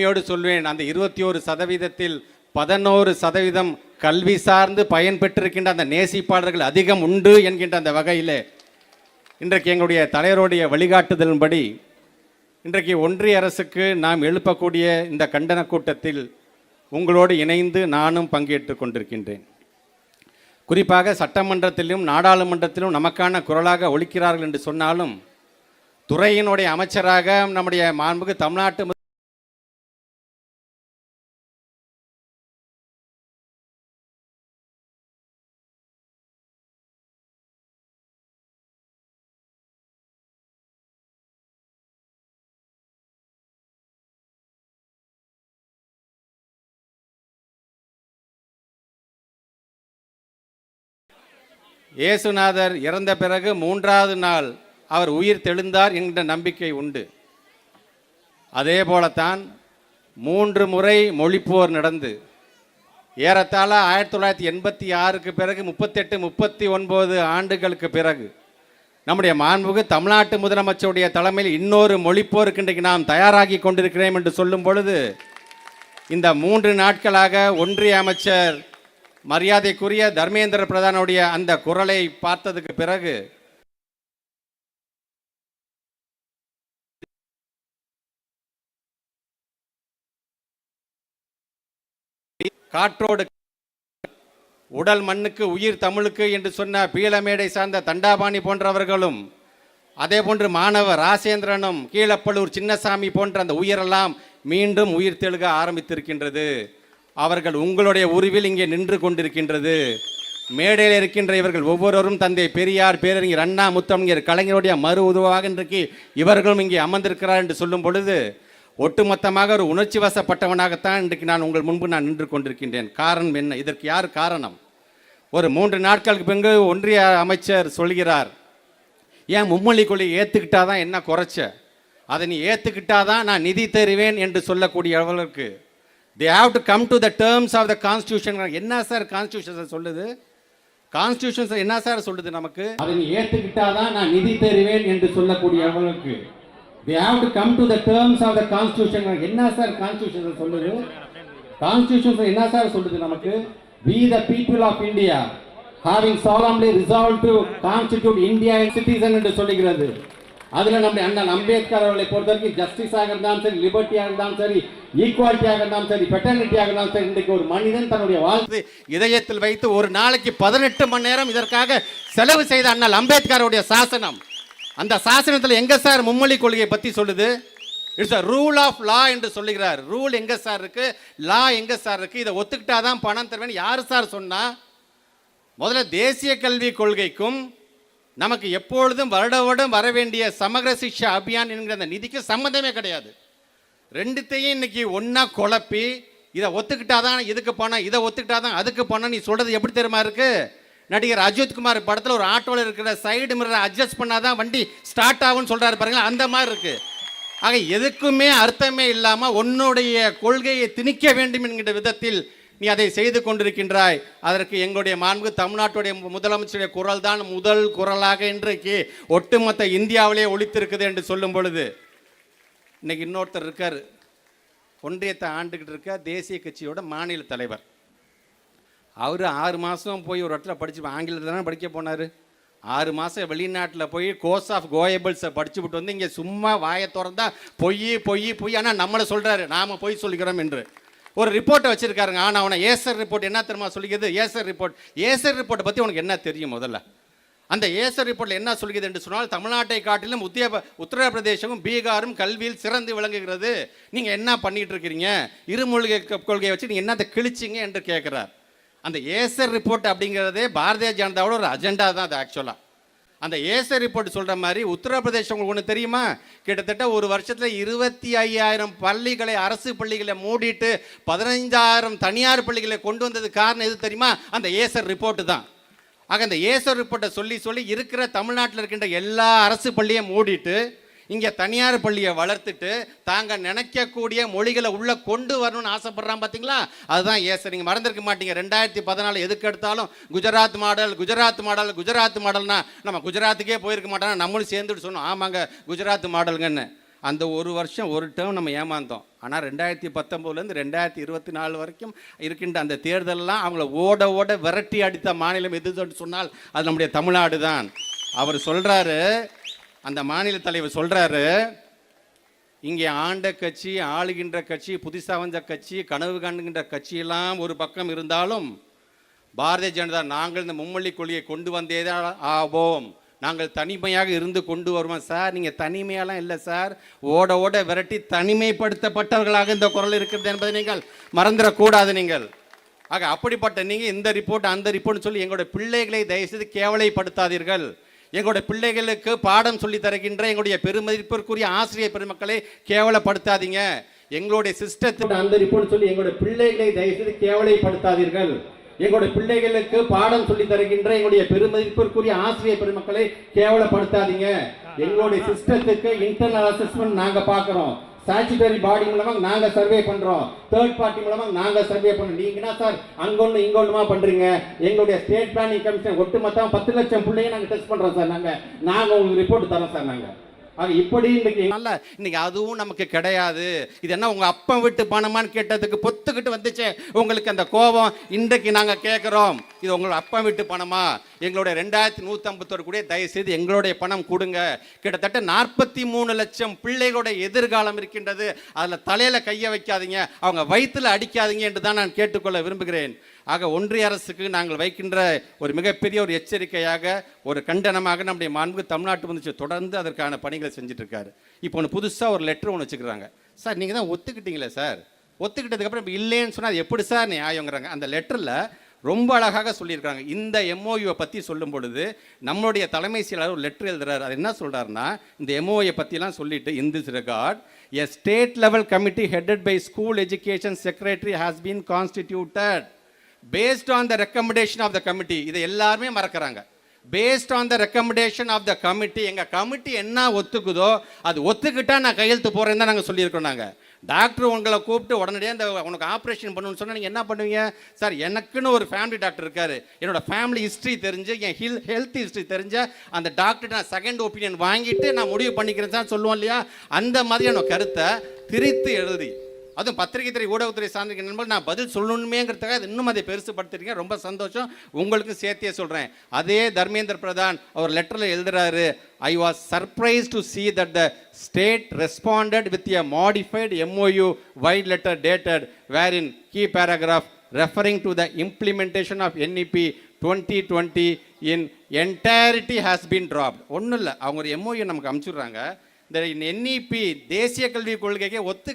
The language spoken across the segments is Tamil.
உண்மையோடு சொல்வேன் அந்த இருபத்தி ஒரு சதவீதத்தில் பதினோரு சதவீதம் கல்வி சார்ந்து பயன் பெற்றிருக்கின்ற அந்த நேசிப்பாளர்கள் அதிகம் உண்டு என்கின்ற அந்த வகையில் இன்றைக்கு எங்களுடைய தலைவருடைய வழிகாட்டுதலின்படி இன்றைக்கு ஒன்றிய அரசுக்கு நாம் எழுப்பக்கூடிய இந்த கண்டன கூட்டத்தில் உங்களோடு இணைந்து நானும் பங்கேற்றுக் கொண்டிருக்கின்றேன். குறிப்பாக சட்டமன்றத்திலும் நாடாளுமன்றத்திலும் நமக்கான குரலாக ஒழிக்கிறார்கள் என்று சொன்னாலும் துறையினுடைய அமைச்சராக நம்முடைய மாண்புக்கு தமிழ்நாட்டு இயேசுநாதர் இறந்த பிறகு மூன்றாவது நாள் அவர் உயிர் தெழுந்தார் என்கிற நம்பிக்கை உண்டு. அதே போலத்தான் மூன்று முறை மொழிப்போர் நடந்து ஏறத்தாழ ஆயிரத்தி தொள்ளாயிரத்தி எண்பத்தி ஆறுக்கு பிறகு முப்பத்தெட்டு முப்பத்தி ஒன்பது ஆண்டுகளுக்கு பிறகு நம்முடைய மாண்புகு தமிழ்நாட்டு முதலமைச்சருடைய தலைமையில் இன்னொரு மொழிப்போருக்கு இன்றைக்கு நாம் தயாராகி கொண்டிருக்கிறேன் என்று சொல்லும் பொழுது இந்த மூன்று நாட்களாக ஒன்றிய அமைச்சர் மரியாதைக்குரிய தர்மேந்திர பிரதானுடைய அந்த குரலை பார்த்ததுக்கு பிறகு காற்றோடு உடல் மண்ணுக்கு உயிர் தமிழுக்கு என்று சொன்ன பீளமேடை சார்ந்த தண்டாபாணி போன்றவர்களும் அதே போன்று மாணவர் ராசேந்திரனும் கீழப்பள்ளூர் சின்னசாமி போன்ற அந்த உயிரெல்லாம் மீண்டும் உயிர் தெழுக ஆரம்பித்திருக்கின்றது. அவர்கள் உங்களுடைய உருவில் இங்கே நின்று கொண்டிருக்கின்றது. மேடையில் இருக்கின்ற இவர்கள் ஒவ்வொருவரும் தந்தை பெரியார் பேரறிஞர் அண்ணா முத்தமிஞர் கலைஞருடைய மறு உதவாக இன்றைக்கு இவர்களும் இங்கே அமர்ந்திருக்கிறார் என்று சொல்லும் பொழுது ஒட்டுமொத்தமாக ஒரு உணர்ச்சி வசப்பட்டவனாகத்தான் இன்றைக்கு நான் உங்கள் முன்பு நான் நின்று கொண்டிருக்கின்றேன். காரணம் என்ன? இதற்கு யார் காரணம்? ஒரு மூன்று நாட்களுக்கு பின்பு ஒன்றிய அமைச்சர் சொல்கிறார் ஏன் மும்மொழி கொள்கையை ஏற்றுக்கிட்டா தான் என்ன குறைச்ச? அதை நீ ஏற்றுக்கிட்டா தான் நான் நிதி தருவேன் என்று சொல்லக்கூடிய அளவுக்கு they have to come to the terms of the constitution என்ன சார் கான்ஸ்டியூஷன் சொல்லுது? கான்ஸ்டியூஷன் என்ன சார் சொல்லுது நமக்கு? அதை நீ தான் நான் நிதி தருவேன் என்று சொல்லக்கூடிய அவங்களுக்கு they have to come to the terms of the constitution என்ன சார் கான்ஸ்டியூஷன் சொல்லுது? கான்ஸ்டியூஷன் என்ன சார் சொல்லுது நமக்கு? We the people of India having solemnly resolve to constitute India citizen என்று சொல்லுகிறது. அதில் நம்முடைய அண்ணன் அம்பேத்கர் அவர்களை பொறுத்த வரைக்கும் ஜஸ்டிஸாக இருந்தாலும் சரி லிபர்ட்டியாக இருந்தாலும் சரி ஈக்குவாலிட்டியாக இருந்தாலும் சரி பெட்டர்னிட்டியாக இருந்தாலும் சரி இன்றைக்கு ஒரு மனிதன் தன்னுடைய வாழ்த்து இதயத்தில் வைத்து ஒரு நாளைக்கு பதினெட்டு மணி நேரம் இதற்காக செலவு செய்த அண்ணல் அம்பேத்கருடைய சாசனம். அந்த சாசனத்தில் எங்க சார் மும்மொழி கொள்கையை பற்றி சொல்லுது? It's a rule of law என்று சொல்லுகிறார். ரூல் எங்க சார் இருக்கு? லா எங்க சார் இருக்கு? இதை ஒத்துக்கிட்டாதான் பணம் தருவேன் யார் சார் சொன்னா? முதல்ல தேசிய கல்விக் கொள்கைக்கும் நமக்கு எப்பொழுதும் வருட வருடம் வர வேண்டிய சமகர சிக்ஷா அபியான் என்கிற அந்த நிதிக்கு சம்மந்தமே கிடையாது. ரெண்டுத்தையும் இன்னைக்கு ஒன்றா குழப்பி இதை ஒத்துக்கிட்டாதான் இதுக்கு பணம் இதை ஒத்துக்கிட்டாதான் அதுக்கு பணம் நீ சொல்கிறது எப்படி தெரியுமா இருக்கு? நடிகர் அஜித் குமார் படத்தில் ஒரு ஆட்டோவில் இருக்கிற சைடு மிரரை அட்ஜஸ்ட் பண்ணாதான் வண்டி ஸ்டார்ட் ஆகும்னு சொல்கிறாரு பாருங்களா அந்த மாதிரி இருக்கு. ஆக எதுக்குமே அர்த்தமே இல்லாமல் உன்னுடைய கொள்கையை திணிக்க வேண்டும் என்கிற விதத்தில் நீ அதை செய்து கொண்டிருக்கின்றாய். அதற்கு எங்களுடைய மாண்பு தமிழ்நாட்டுடைய முதலமைச்சருடைய குரல் தான் முதல் குரலாக இன்றைக்கு ஒட்டுமொத்த இந்தியாவிலே ஒழித்திருக்குது என்று சொல்லும் பொழுது இன்னைக்கு இன்னொருத்தர் இருக்கார். ஒன்றியத்தை ஆண்டுகிட்டு இருக்க தேசிய கட்சியோட மாநில தலைவர். அவர் ஆறு மாதம் போய் ஒரு இடத்துல படித்து ஆங்கிலத்தில் தானே படிக்க போனார். ஆறு மாதம் வெளிநாட்டில் போய் கோர்ஸ் ஆஃப் கோயபிள்ஸை படிச்சு விட்டு வந்து இங்கே சும்மா வாயை திறந்தா பொய் பொய் பொய். ஆனால் நம்மளை சொல்கிறாரு நாம் பொய் சொல்லிக்கிறோம் என்று. ஒரு ரிப்போர்ட்டை வச்சுருக்காருங்க. ஆனால் அவனை ஏசர் ரிப்போர்ட் என்ன தெரியுமா சொல்லிக்கிறது ஏசர் ரிப்போர்ட் ஏசர் ரிப்போர்ட்டை பற்றி உனக்கு என்ன தெரியும் முதல்ல? அந்த ஏசர் ரிப்போர்ட்டில் என்ன சொல்கிறது என்று சொன்னால் தமிழ்நாட்டை காட்டிலும் உத்திய உத்தரப்பிரதேசமும் பீகாரும் கல்வியில் சிறந்து விளங்குகிறது. நீங்கள் என்ன பண்ணிட்டு இருக்கிறீங்க? இருமொழி கொள்கையை வச்சு நீங்கள் என்னத்தை கிழிச்சிங்க என்று கேட்குறார் அந்த ஏசர் ரிப்போர்ட் அப்படிங்கிறதே பாரதிய ஜனதாவோட ஒரு அஜெண்டா தான் அது ஆக்சுவலாக அந்த ஏசர் ரிப்போர்ட் சொல்கிற மாதிரி உத்தரப்பிரதேசம் உங்களுக்கு ஒன்று தெரியுமா? கிட்டத்தட்ட ஒரு வருஷத்தில் இருபத்தி ஐயாயிரம் பள்ளிகளை அரசு பள்ளிகளை மூடிட்டு பதினைஞ்சாயிரம் தனியார் பள்ளிகளை கொண்டு வந்தது காரணம் எது தெரியுமா? அந்த ஏசர் ரிப்போர்ட்டு தான். ஆக அந்த ஏசர் ரிப்போர்ட்டை சொல்லி சொல்லி இருக்கிற தமிழ்நாட்டில் இருக்கின்ற எல்லா அரசு பள்ளியை மூடிட்டு இங்கே தனியார் பள்ளியை வளர்த்துட்டு தாங்க நினைக்கக்கூடிய மொழிகளை உள்ளே கொண்டு வரணும்னு ஆசைப்படுறான் பார்த்தீங்களா அதுதான் ஏ சார் நீங்கள் மறந்துருக்க மாட்டீங்க. ரெண்டாயிரத்தி பதினாலு எதுக்கு எடுத்தாலும் குஜராத் மாடல் குஜராத் மாடல் குஜராத் மாடல்னா நம்ம குஜராத்துக்கே போயிருக்க மாட்டோம் நம்மளும் சேர்ந்துட்டு சொன்னோம். ஆமாங்க குஜராத் மாடலுங்கன்னு. அந்த ஒரு வருஷம் ஒரு டேர்ம் நம்ம ஏமாந்தோம். ஆனால் ரெண்டாயிரத்தி பத்தொம்போதுலேருந்து ரெண்டாயிரத்தி இருபத்தி நாலு வரைக்கும் இருக்கின்ற அந்த தேர்தலெல்லாம் அவங்கள ஓட ஓட விரட்டி அடித்த மாநிலம் எதுன்னு சொன்னால் அது நம்முடைய தமிழ்நாடு தான் அவர் சொல்கிறாரு அந்த மாநில தலைவர் சொல்கிறாரு இங்கே ஆண்ட கட்சி ஆளுகின்ற கட்சி புதுசாக வந்த கட்சி கனவு காண்கின்ற கட்சியெல்லாம் ஒரு பக்கம் இருந்தாலும் பாரதிய ஜனதா நாங்கள் இந்த மும்மொழி கொள்கையை கொண்டு வந்தேதா ஆவோம். நாங்கள் தனிமையாக இருந்து கொண்டு வருவோம். சார் நீங்கள் தனிமையெல்லாம் இல்லை சார். ஓட ஓட விரட்டி தனிமைப்படுத்தப்பட்டவர்களாக இந்த குரல் இருக்கிறது என்பதை நீங்கள் மறந்துடக்கூடாது நீங்கள். ஆக அப்படிப்பட்ட நீங்கள் இந்த ரிப்போர்ட் அந்த ரிப்போர்ட்னு சொல்லி எங்களுடைய பிள்ளைகளை தயவுசெய்து கேவலைப்படுத்தாதீர்கள். எங்களுடைய பிள்ளைகளுக்கு பாடம் சொல்லி தருகின்ற எங்களுடைய பெருமதிப்பிற்குரிய ஆசிரியர் பெருமக்களை கேவலப்படுத்தாதீங்க. எங்களுடைய சிஸ்டத்தை அந்த ரிப்போர்ட் சொல்லி எங்களுடைய பிள்ளைகளை தயவுசெய்து கேவலைப்படுத்தாதீர்கள். எங்களுடைய பிள்ளைகளுக்கு பாடம் சொல்லி தருகின்ற எங்களுடைய பெருமதிப்பிற்குரிய ஆசிரியர் பெருமக்களை கேவலப்படுத்தாதீங்க. எங்களுடைய சிஸ்டத்துக்கு இன்டர்னல் அசஸ்மெண்ட் நாங்க பார்க்குறோம். ஸ்டாச்சுட்டரி பாடி மூலமா நாங்க சர்வே பண்றோம். தேர்ட் பார்ட்டி மூலமா நாங்க சர்வே பண்றோம். நீங்க என்ன சார்? அங்கொன்னு இங்கொன்னுமா பண்றீங்க? எங்களுடைய ஸ்டேட் பிளானிங் கமிஷன் ஒட்டுமொத்தம் பத்து லட்சம் பிள்ளைங்க நாங்க டெஸ்ட் பண்றோம் சார் நாங்க. நாங்க உங்களுக்கு ரிப்போர்ட் தரோம் சார் நாங்க. ஆக இப்படி இன்னைக்கு நல்ல இன்னைக்கு அதுவும் நமக்கு கிடையாது. இது என்ன உங்க அப்பன் விட்டு பணமான்னு கேட்டதுக்கு பொத்துக்கிட்டு வந்துச்சே. உங்களுக்கு அந்த கோபம் இன்றைக்கு நாங்க கேட்குறோம் இது உங்களோட அப்பன் விட்டு பணமா? எங்களுடைய ரெண்டாயிரத்தி நூற்றம்பத்தோரு கூட தயவுசெய்து எங்களுடைய பணம் கொடுங்க. கிட்டத்தட்ட நாற்பத்தி மூணு லட்சம் பிள்ளைகளுடைய எதிர்காலம் இருக்கின்றது. அதில் தலையில் கையை வைக்காதீங்க. அவங்க வயிற்றில் அடிக்காதீங்க என்று தான் நான் கேட்டுக்கொள்ள விரும்புகிறேன். ஆக ஒன்றிய அரசுக்கு நாங்கள் வைக்கின்ற ஒரு மிகப்பெரிய ஒரு எச்சரிக்கையாக ஒரு கண்டனமாக நம்முடைய மாண்பு தமிழ்நாட்டு முதலமைச்சர் தொடர்ந்து அதற்கான பணிகளை செஞ்சுட்டு இருக்காரு இப்போ ஒன்று புதுசாக ஒரு லெட்டர் ஒன்று வச்சுக்கிறாங்க. சார் நீங்கள் தான் ஒத்துக்கிட்டீங்களே சார்? ஒத்துக்கிட்டதுக்கப்புறம் இப்போ இல்லைன்னு சொன்னால் அது எப்படி சார் நியாயங்கிறாங்க? அந்த லெட்டரில் ரொம்ப அழகாக சொல்லியிருக்காங்க இந்த எம்ஓயுவை பற்றி சொல்லும் பொழுது நம்மளுடைய தலைமை செயலாளர் ஒரு லெட்டர் எழுதுறாரு. அது என்ன சொல்கிறாருன்னா இந்த எம்ஓயை பற்றிலாம் சொல்லிட்டு in this record a state level committee headed by school education secretary has been constituted based on the recommendation of the committee இதை எல்லாருமே மறக்கிறாங்க. Based on the recommendation of the committee எங்கள் கமிட்டி என்ன ஒத்துக்குதோ அது ஒத்துக்கிட்டா நான் கையெழுத்து போகிறேன்னு தான் நாங்கள் சொல்லியிருக்கோம் நாங்கள் டாக்டர் உங்களை கூப்பிட்டு உடனடியாக இந்த உனக்கு ஆப்ரேஷன் பண்ணணும்னு சொன்னால் நீங்கள் என்ன பண்ணுவீங்க? சார் எனக்குன்னு ஒரு ஃபேமிலி டாக்டர் இருக்கார். என்னோட ஃபேமிலி ஹிஸ்ட்ரி தெரிஞ்சு என் ஹில் ஹெல்த் ஹிஸ்ட்ரி தெரிஞ்ச அந்த டாக்டர் நான் செகண்ட் ஒப்பீனியன் வாங்கிட்டு நான் முடிவு பண்ணிக்கிறேன் சார் சொல்லுவோம் இல்லையா? அந்த மாதிரியான கருத்தை திரித்து எழுதி. அதுவும் பத்திரிகை துறை ஊடகத்துறை சார்ந்த நண்பர்கள் நான் பதில் சொல்லணுமேங்கிறதுக்காக அது இன்னும் அதை பெருசுப்படுத்திருக்கேன் ரொம்ப சந்தோஷம். உங்களுக்கும் சேர்த்தே சொல்கிறேன் அதே தர்மேந்திர பிரதான் அவர் லெட்டரில் எழுதுறாரு I was surprise to see that the state responded with a modified MoU vide letter dated wherein key paragraph referring to the implementation of NEP twenty twenty in entirety has been dropped ஒன்றும் இல்லை அவங்க ஒரு எம்ஓயு நமக்கு அனுப்பிச்சுடுறாங்க இந்த என்இபி தேசிய கல்விக் கொள்கைக்கு ஒத்து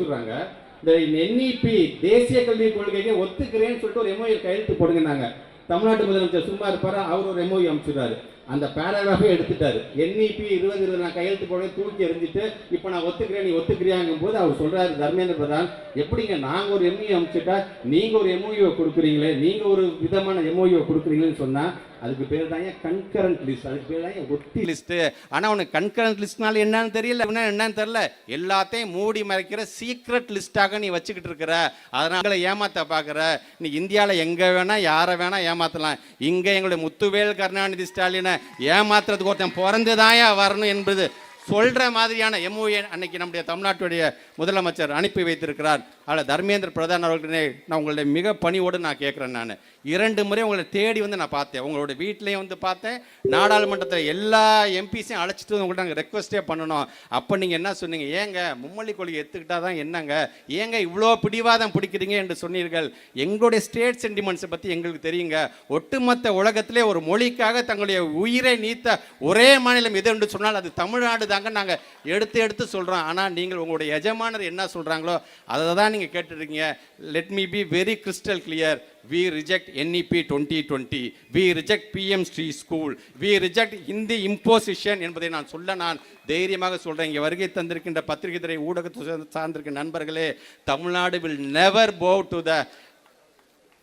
சொல்றாங்க. இந்த என்இபி தேசிய கல்விக் கொள்கையை ஒத்துக்கிறேன்னு சொல்லிட்டு ஒரு எம்ஓஏ கையெழுத்து போடுங்கனாங்க தமிழ்நாட்டு முதலமைச்சர் சும்மா இருப்பாரு? அவர் ஒரு எம்ஓஏ அமைச்சிடுறாரு. அந்த பேராகிராஃபே எடுத்துட்டாரு. என்இபி இருபது இருபது நான் கையெழுத்து போட தூக்கி எறிஞ்சிட்டு இப்போ நான் ஒத்துக்கிறேன் நீ ஒத்துக்கிறியாங்கும் போது அவர் சொல்றாரு தர்மேந்திர பிரதான் எப்படிங்க நாங்க ஒரு எம்இ அமைச்சிட்டா நீங்க ஒரு எம்ஓயூ கொடுக்குறீங்களே நீங்க ஒரு விதமான எம்ஓயூ கொடுக்குறீங்கன்னு சொன்னா அதுக்கு பேர் தான் கன்கரண்ட் லிஸ்ட் அதுக்கு பேர் தான் ஒட்டி லிஸ்ட் ஆனா உனக்கு கன்கரண்ட் லிஸ்ட்னால என்னன்னு தெரியல. என்னன்னு தெரியல. எல்லாத்தையும் மூடி மறைக்கிற சீக்ரெட் லிஸ்டாக நீ வச்சுக்கிட்டு இருக்கிற. அதனால ஏமாத்த பாக்குற. நீ இந்தியாவில் எங்க வேணா யாரை வேணா ஏமாத்தலாம். இங்க எங்களுடைய முத்துவேல் கருணாநிதி ஸ்டாலினை ஏமாத்துறதுக்கு ஒருத்தன் பிறந்துதாயா வரணும் என்பது சொல்ற மாதிரியான எம்ஓஏ அன்னைக்கு நம்முடைய தமிழ்நாட்டுடைய முதலமைச்சர் அனுப்பி வைத்திருக்கிறார். அதில் தர்மேந்திர பிரதான் அவர்களே நான் உங்களுடைய மிக பணியோடு நான் கேட்குறேன் நான். இரண்டு முறை உங்களை தேடி வந்து நான் பார்த்தேன். உங்களோட வீட்லேயும் வந்து பார்த்தேன். நாடாளுமன்றத்தில் எல்லா எம்பிஸையும் அழைச்சிட்டு வந்து உங்கள்கிட்ட நாங்கள் ரெக்வஸ்ட்டே பண்ணணும் அப்போ நீங்கள் என்ன சொன்னீங்க? ஏங்க மும்மொழி கொள்கை எடுத்துக்கிட்டா தான் என்னங்க? ஏங்க இவ்வளோ பிடிவாதம் பிடிக்கிறீங்க என்று சொன்னீர்கள்? எங்களுடைய ஸ்டேட் சென்டிமெண்ட்ஸை பற்றி எங்களுக்கு தெரியுங்க. ஒட்டுமொத்த உலகத்திலே ஒரு மொழிக்காக தங்களுடைய உயிரை நீத்த ஒரே மாநிலம் எது என்று சொன்னால் அது தமிழ்நாடு தாங்க நாங்கள் எடுத்து எடுத்து சொல்கிறோம் ஆனால் நீங்கள் உங்களுடைய எஜமானர் என்ன சொல்கிறாங்களோ அதை தான் நீங்கள் கேட்டுருக்கீங்க. Let me be very crystal clear we reject NEP twenty twenty we reject PM Shri school we reject Hindi imposition என்பதை நான் சொல்ல நான் தைரியமாக சொல்கிறேன் இங்கே வருகை தந்திருக்கின்ற பத்திரிகை துறை ஊடகத்தை சார்ந்திருக்கிற நண்பர்களே Tamil Nadu will never bow to the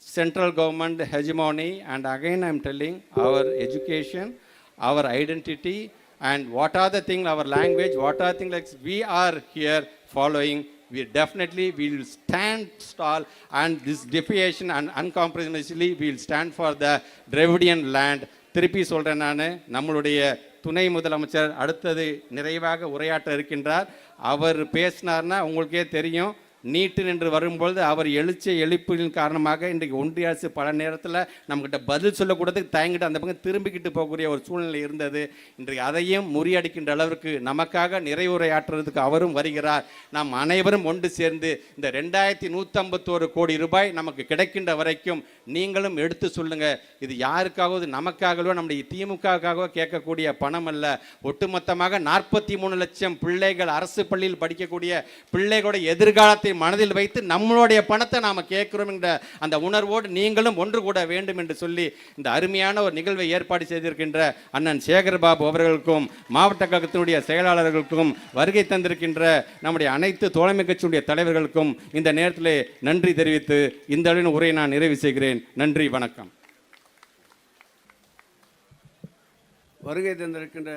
central government hegemony. And again i'm telling our education our identity and what are the thing our language what are things like we are here following we definitely will stand tall and this defiation and uncompromisingly we will stand for the Dravidian land. திருப்பி சொல்கிறேன் நான் நம்மளுடைய துணை முதலமைச்சர் அடுத்தது நிறைவாக உரையாற்ற இருக்கின்றார் அவர் பேசினார்னா உங்களுக்கே தெரியும் நீட்டு நின்று வரும்பொழுது அவர் எழுச்சிய எழுப்பின் காரணமாக இன்றைக்கு ஒன்றிய அரசு பல நேரத்தில் நம்மக்கிட்ட பதில் சொல்லக்கூடாது தயங்கிட்டு அந்த பக்கம் திரும்பிக்கிட்டு போகக்கூடிய ஒரு சூழ்நிலை இருந்தது. இன்றைக்கு அதையும் முறியடிக்கின்ற அளவிற்கு நமக்காக நிறைவுரையாற்றுறதுக்கு அவரும் வருகிறார். நாம் அனைவரும் ஒன்று சேர்ந்து இந்த ரெண்டாயிரத்தி நூற்றம்பத்தோரு கோடி ரூபாய் நமக்கு கிடைக்கின்ற வரைக்கும் நீங்களும் எடுத்து சொல்லுங்க. இது யாருக்காகவோ நமக்காகவோ நம்முடைய திமுகவுக்காகவோ கேட்கக்கூடிய பணம் அல்ல. ஒட்டுமொத்தமாக நாற்பத்தி மூணு லட்சம் பிள்ளைகள் அரசு பள்ளியில் படிக்கக்கூடிய பிள்ளைகளோட எதிர்காலத்தை மனதில் வைத்து நம்மளுடைய பணத்தை நாம் கேட்கிறோம் என்ற அந்த உணர்வோடு நீங்களும் ஒன்று கூட வேண்டும் என்று சொல்லி இந்த அருமையான ஒரு நிகழ்வை ஏற்பாடு செய்திருக்கின்ற அண்ணன் சேகர்பாபு அவர்களுக்கும் மாவட்ட கழகத்தினுடைய செயலாளர்களுக்கும் வருகை தந்திருக்கின்ற நம்முடைய அனைத்து தோழமை கட்சியுடைய தலைவர்களுக்கும் இந்த நேரத்தில் நன்றி தெரிவித்து இந்த அளவின் உரையை நான் நிறைவு செய்கிறேன். நன்றி வணக்கம். வருகை தந்திருக்கின்ற